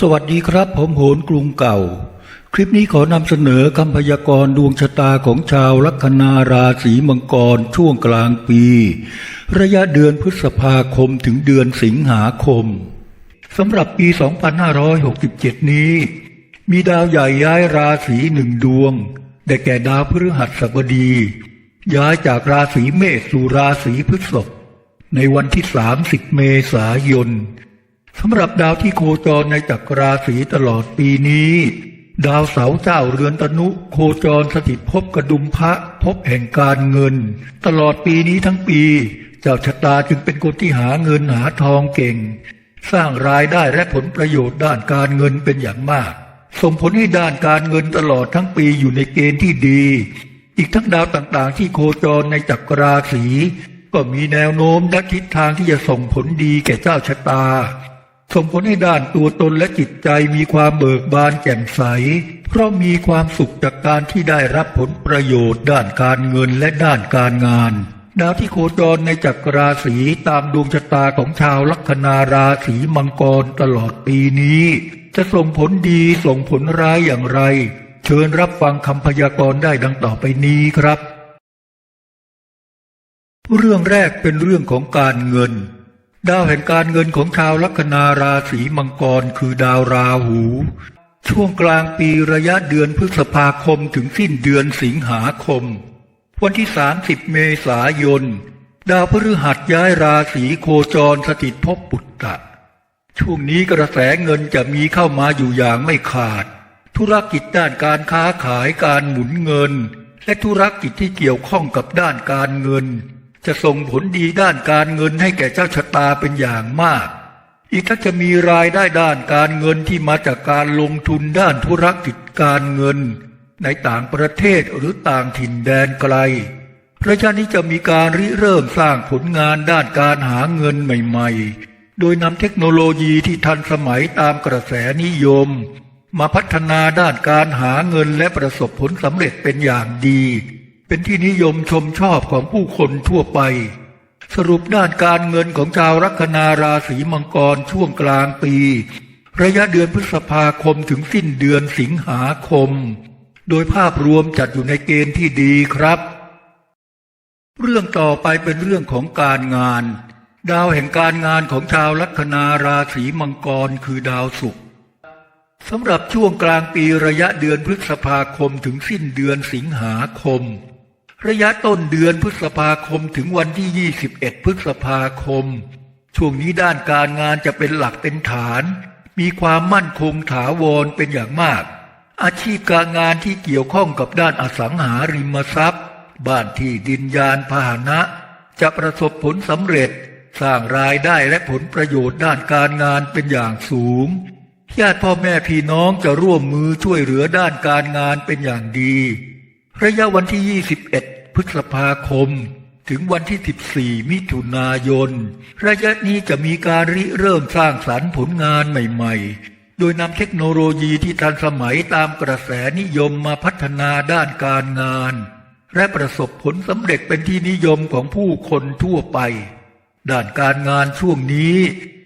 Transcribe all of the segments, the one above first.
สวัสดีครับผมโหนกรุงเก่า คลิปนี้ขอนำเสนอคำพยากรณ์ดวงชะตาของชาวลัคนาราศีมังกรช่วงกลางปี ระยะเดือนพฤษภาคมถึงเดือนสิงหาคมสำหรับปี 2567 นี้ มีดาวใหญ่ย้ายราศีหนึ่งดวง ได้แก่ดาวพฤหัสบดี ย้ายจากราศีเมษสู่ราศีพฤษภในวันที่ 30 เมษายน สำหรับดาวที่โคจรในจักรราศีตลอดปีนี้ ดาวเสาเจ้าเรือนตนุ โคจรสถิตภพกระดุมพระภพแห่งการเงิน ตลอดปีนี้ทั้งปี เจ้าชะตาจึงเป็นคนที่หาเงินหาทองเก่ง สร้างรายได้และผลประโยชน์ด้านการเงินเป็นอย่างมาก ส่งผลให้ด้านการเงินตลอดทั้งปีอยู่ในเกณฑ์ที่ดี อีกทั้งดาวต่างๆ ที่โคจรในจักรราศีก็มีแนวโน้มและทิศทางที่จะส่งผลดีแก่เจ้าชะตา ส่งผลให้ด้านตัวตนและจิตใจมีความเบิกบานแจ่มใส เพราะมีความสุขจากการที่ได้รับผลประโยชน์ ด้านการเงินและด้านการงาน ดาวที่โคจรในจักรราศีตามดวงชะตาของชาวลัคนาราศีมังกรตลอดปีนี้ จะส่งผลดีส่งผลร้ายอย่างไร เชิญรับฟังคำพยากรณ์ได้ดังต่อไปนี้ครับ เรื่องแรกเป็นเรื่องของการเงิน ดาวแห่งการเงินของชาวลัคนาราศีมังกรคือดาวราหู ช่วงกลางปีระยะเดือนพฤษภาคมถึงสิ้นเดือนสิงหาคม วันที่ 30 เมษายน ดาวพฤหัสย้ายราศีโคจรสถิตภพปุตตะ ช่วงนี้กระแสเงินจะมีเข้ามาอยู่อย่างไม่ขาด ธุรกิจด้านการค้าขายการหมุนเงิน และธุรกิจที่เกี่ยวข้องกับด้านการเงิน จะส่งผลดีด้านการเงินให้แก่เจ้าชะตาเป็นอย่างมาก อีกทั้งจะมีรายได้ด้านการเงินที่มาจากการลงทุนด้านธุรกิจการเงิน ในต่างประเทศหรือต่างถิ่นแดนไกลพระยะนี้จะมีการริเริ่มสร้างผลงานด้านการหาเงินใหม่ ๆ โดยนำเทคโนโลยีที่ทันสมัยตามกระแสนิยม มาพัฒนาด้านการหาเงินและประสบผลสำเร็จเป็นอย่างดี เป็นที่นิยมชมชอบของผู้คนทั่วไป สรุปด้านการเงินของชาวลัคนาราศีมังกรช่วงกลางปี ระยะเดือนพฤษภาคมถึงสิ้นเดือนสิงหาคม โดยภาพรวมจัดอยู่ในเกณฑ์ที่ดีครับ เรื่องต่อไปเป็นเรื่องของการงาน ดาวแห่งการงานของชาวลัคนาราศีมังกรคือดาวศุกร์สำหรับช่วงกลางปีระยะเดือนพฤษภาคมถึงสิ้นเดือนสิงหาคม ระยะต้นเดือนพฤษภาคมถึงวันที่ 21 พฤษภาคม ช่วงนี้ด้านการงานจะเป็นหลักเป็นฐาน มีความมั่นคงถาวรเป็นอย่างมาก อาชีพการงานที่เกี่ยวข้องกับด้านอสังหาริมทรัพย์ บ้านที่ดินยานพาหนะ จะประสบผลสำเร็จ สร้างรายได้และผลประโยชน์ด้านการงานเป็นอย่างสูง ญาติพ่อแม่พี่น้องจะร่วมมือช่วยเหลือด้านการงานเป็นอย่างดี ระยะวันที่ 21 พฤษภาคม ถึงวันที่ 14 มิถุนายน ระยะนี้จะมีการริเริ่มสร้างสรรค์ผลงานใหม่ๆ โดยนำเทคโนโลยีที่ทันสมัยตามกระแสนิยมมาพัฒนาด้านการงาน และประสบผลสำเร็จเป็นที่นิยมของผู้คนทั่วไป ด้านการงานช่วงนี้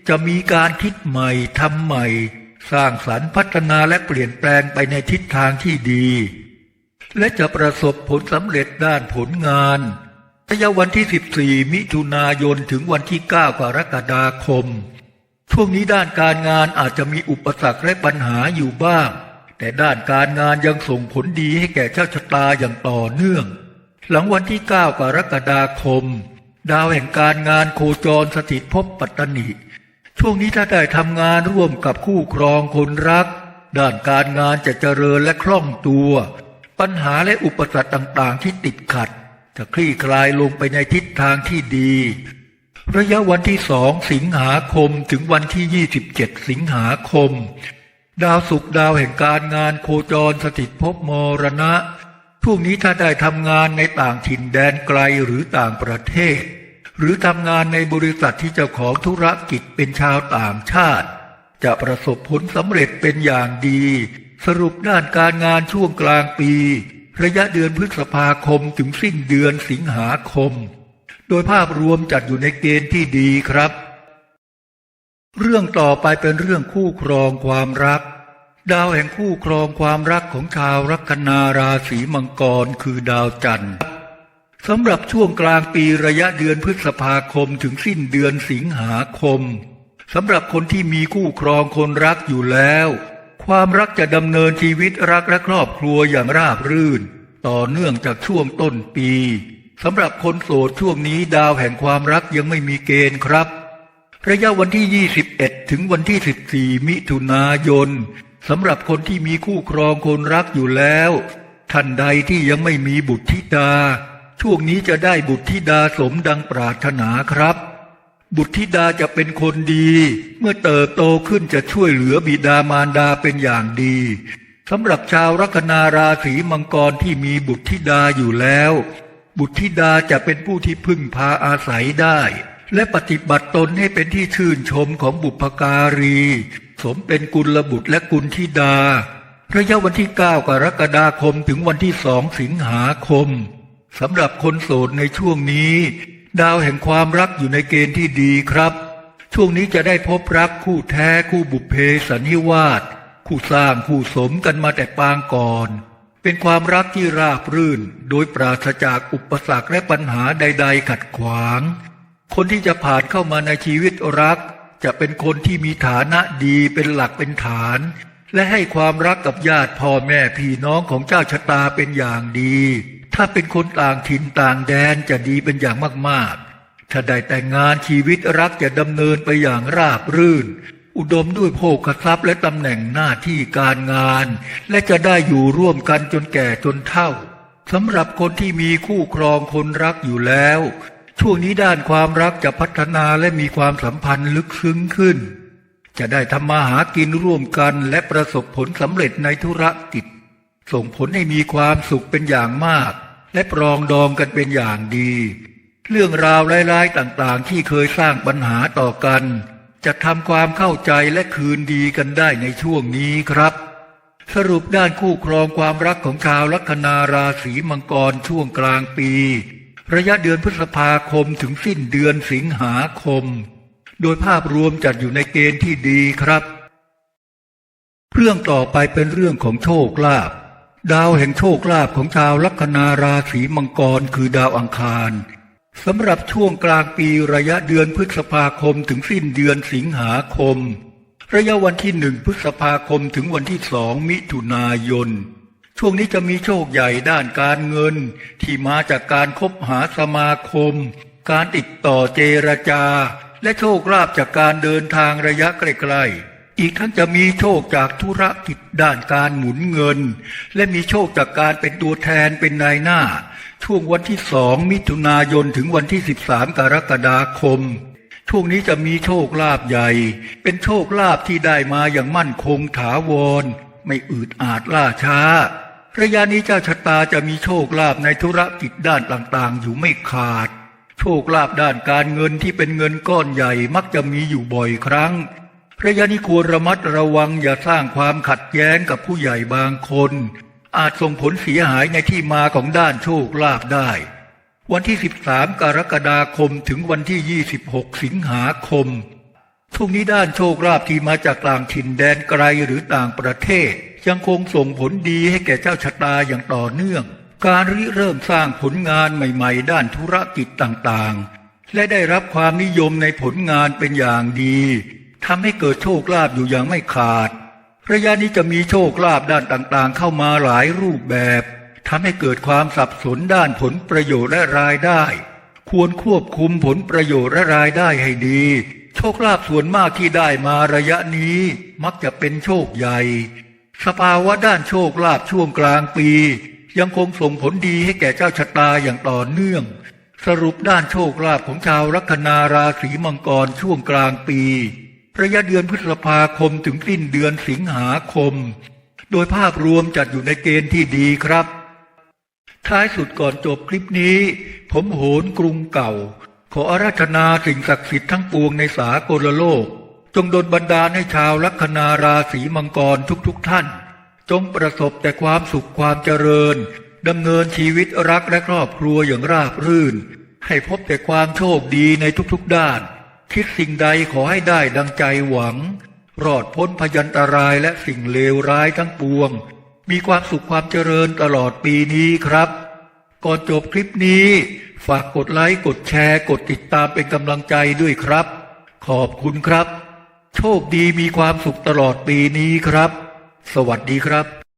จะมีการคิดใหม่ทำใหม่ สร้างสรรค์พัฒนาและเปลี่ยนแปลงไปในทิศทางที่ดี และจะประสบผลสำเร็จด้านผลงานระยะวันที่ 14 มิถุนายนถึงวันที่ 9 กรกฎาคม ช่วงนี้ด้านการงานอาจจะมีอุปสรรคและปัญหาอยู่บ้าง แต่ด้านการงานยังส่งผลดีให้แก่เจ้าชะตาอย่างต่อเนื่อง หลังวันที่ 9 กรกฎาคม ดาวแห่งการงานโคจรสถิตภพปัตตนิช่วงนี้ถ้าได้ทำงานร่วมกับคู่ครองคนรัก ด้านการงานจะเจริญและคล่องตัว ปัญหาและอุปสรรคต่างๆ ที่ติดขัด จะคลี่คลายลงไปในทิศทางที่ดี ระยะวันที่สองสิงหาคมถึงวันที่ 27 สิงหาคม ดาวศุกร์ดาวแห่งการงานโคจรสถิตภพมรณะช่วงนี้ถ้าได้ทำงานในต่างถิ่นแดนไกลหรือต่างประเทศ หรือทำงานในบริษัทที่เจ้าของธุรกิจเป็นชาวต่างชาติ จะประสบผลสำเร็จเป็นอย่างดี สรุปด้านการงานช่วงกลางปี ระยะเดือนพฤษภาคมถึงสิ้นเดือนสิงหาคม โดยภาพรวมจัดอยู่ในเกณฑ์ที่ดีครับ เรื่องต่อไปเป็นเรื่องคู่ครองความรัก ดาวแห่งคู่ครองความรักของชาวลัคนาราศีมังกรคือดาวจันทร์สำหรับช่วงกลางปีระยะเดือนพฤษภาคมถึงสิ้นเดือนสิงหาคมสำหรับคนที่มีคู่ครองคนรักอยู่แล้ว ความรักจะดำเนินชีวิตรักและครอบครัวอย่างราบรื่น ต่อเนื่องจากช่วงต้นปีสำหรับคนโสดช่วงนี้ดาวแห่งความรักยังไม่มีเกณฑ์ครับ ระยะวันที่ 21 ถึงวันที่ 14 มิถุนายนสำหรับคนที่มีคู่ครองคนรักอยู่แล้ว ท่านใดที่ยังไม่มีบุตรธิดา ช่วงนี้จะได้บุตรธิดาสมดังปรารถนาครับ บุตรธิดาจะเป็นคนดี เมื่อเติบโตขึ้นจะช่วยเหลือบิดามารดาเป็นอย่างดีสำหรับชาวลัคนาราศีมังกรที่มีบุตรธิดาอยู่แล้ว บุตรธิดาจะเป็นผู้ที่พึ่งพาอาศัยได้ และปฏิบัติตนให้เป็นที่ชื่นชมของบุพการี สมเป็นกุลบุตรและกุลธิดา ระยะวันที่ 9 กรกฎาคมถึงวันที่สองสิงหาคมสำหรับคนโสดในช่วงนี้ ดาวแห่งความรักอยู่ในเกณฑ์ที่ดีครับ ช่วงนี้จะได้พบรักคู่แท้คู่บุพเพสันนิวาสคู่สร้างคู่สมกันมาแต่ปางก่อน เป็นความรักที่ราบรื่น โดยปราศจากอุปสรรคและปัญหาใด ๆ ขัดขวาง คนที่จะผ่านเข้ามาในชีวิตรัก จะเป็นคนที่มีฐานะดีเป็นหลักเป็นฐาน และให้ความรักกับญาติพ่อแม่พี่น้องของเจ้าชะตาเป็นอย่างดี ถ้าเป็นคนต่างถิ่นต่างแดนจะดีเป็นอย่างมากๆ ถ้าได้แต่งงานชีวิตรักจะดำเนินไปอย่างราบรื่น อุดมด้วยโภคทรัพย์และตำแหน่งหน้าที่การงาน และจะได้อยู่ร่วมกันจนแก่จนเฒ่าสำหรับคนที่มีคู่ครองคนรักอยู่แล้ว ช่วงนี้ด้านความรักจะพัฒนาและมีความสัมพันธ์ลึกซึ้งขึ้น จะได้ทำมาหากินร่วมกันและประสบผลสำเร็จในธุรกิจ ส่งผลให้มีความสุขเป็นอย่างมาก และปรองดองกันเป็นอย่างดี เรื่องราวร้ายๆต่างๆ ที่เคยสร้างปัญหาต่อกัน จะทำความเข้าใจและคืนดีกันได้ในช่วงนี้ครับ สรุปด้านคู่ครองความรักของชาวลัคนาราศีมังกรช่วงกลางปี ระยะเดือนพฤษภาคมถึงสิ้นเดือนสิงหาคม โดยภาพรวมจัดอยู่ในเกณฑ์ที่ดีครับ เรื่องต่อไปเป็นเรื่องของโชคลาภ ดาวแห่งโชคลาภของชาวลัคนาราศีมังกรคือดาวอังคารสำหรับช่วงกลางปีระยะเดือนพฤษภาคมถึงสิ้นเดือนสิงหาคม ระยะวันที่หนึ่งพฤษภาคมถึงวันที่สองมิถุนายน ช่วงนี้จะมีโชคใหญ่ด้านการเงิน ที่มาจากการคบหาสมาคม การติดต่อเจรจา และโชคลาภจากการเดินทางระยะใกล้ๆ อีกทั้งจะมีโชคจากธุรกิจด้านการหมุนเงิน และมีโชคจากการเป็นตัวแทนเป็นนายหน้า ช่วงวันที่สองมิถุนายนถึงวันที่สิบสามกรกฎาคม ช่วงนี้จะมีโชคลาภใหญ่ เป็นโชคลาภที่ได้มาอย่างมั่นคงถาวร ไม่อืดอาดล่าช้าระยะนี้เจ้าชะตาจะมีโชคลาภในธุรกิจด้านต่างๆ อยู่ไม่ขาด โชคลาภด้านการเงินที่เป็นเงินก้อนใหญ่มักจะมีอยู่บ่อยครั้ง ระยะนี้ควรระมัดระวังอย่าสร้างความขัดแย้งกับผู้ใหญ่บางคน อาจส่งผลเสียหายในที่มาของด้านโชคลาภได้ วันที่ 13 กรกฎาคมถึงวันที่ 26 สิงหาคมช่วงนี้ด้านโชคลาภที่มาจากกลางถิ่นแดนไกลหรือต่างประเทศ ยังคงส่งผลดีให้แก่เจ้าชะตาอย่างต่อเนื่อง การริเริ่มสร้างผลงานใหม่ๆ ด้านธุรกิจต่างๆ และได้รับความนิยมในผลงานเป็นอย่างดี ทำให้เกิดโชคลาภอยู่อย่างไม่ขาด ระยะนี้จะมีโชคลาภด้านต่างๆ เข้ามาหลายรูปแบบทำให้เกิดความสับสนด้านผลประโยชน์และรายได้ ควรควบคุมผลประโยชน์และรายได้ให้ดี โชคลาภส่วนมากที่ได้มาระยะนี้ มักจะเป็นโชคใหญ่ สภาวะด้านโชคลาภช่วงกลางปี ยังคงส่งผลดีให้แก่เจ้าชะตาอย่างต่อเนื่อง สรุปด้านโชคลาภของชาวลัคนาราศีมังกรช่วงกลางปี ระยะเดือนพฤษภาคมถึงสิ้นเดือนสิงหาคม โดยภาพรวมจัดอยู่ในเกณฑ์ที่ดีครับ ท้ายสุดก่อนจบคลิปนี้ ผมโหนกรุงเก่า ขออาราธนาสิ่งศักดิ์สิทธิ์ทั้งปวงในสากลโลก จงดลบันดาลให้ชาวลัคนาราศีมังกรทุกๆทท่าน จงประสบแต่ความสุขความเจริญดำเนินชีวิตรักและครอบครัวอย่างราบรื่น ให้พบแต่ความโชคดีในทุกๆด้าน คิดสิ่งใดขอให้ได้ดังใจหวัง รอดพ้นพยันตรายและสิ่งเลวร้ายทั้งปวง มีความสุขความเจริญตลอดปีนี้ครับ ก่อนจบคลิปนี้ ฝากกดไลค์กดแชร์ กดติดตามเป็นกำลังใจด้วยครับ ขอบคุณครับ โชคดีมีความสุขตลอดปีนี้ครับ สวัสดีครับ